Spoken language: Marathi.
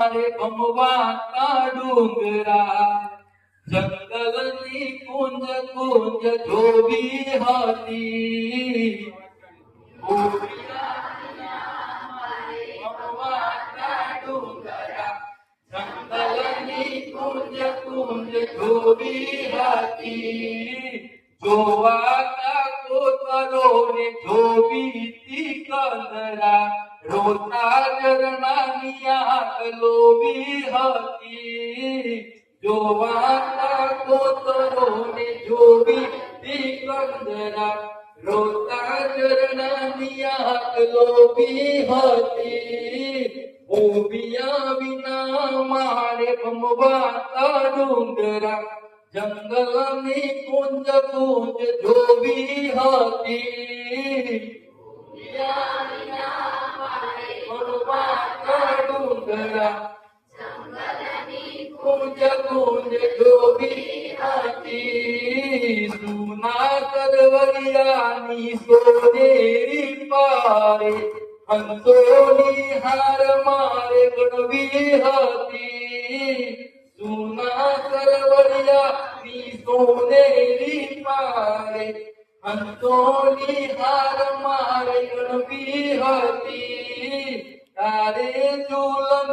अरे भमवाता डोंगरा? जंगलनी कुंज कुंज धोबी हाती. जंगलनी कुंज कुंज धोबी हाती. जोवाता करो ने जो बीती कलरा रोता जगनानिया लो जो वाता को तरो ने जो बीती कंदरा। रोता जगनानिया लो भी हती बिना मारे भमवा डूंगरा। जंगल में कुंज कुंज धोबी हाती. भमवाता कुंज कुंज भी हाती. सुना करवरियानी सोनेरी पारे. हंसोनी हार मारे गणवी हाती. tone li pare antoni har mare gun bihati tare julan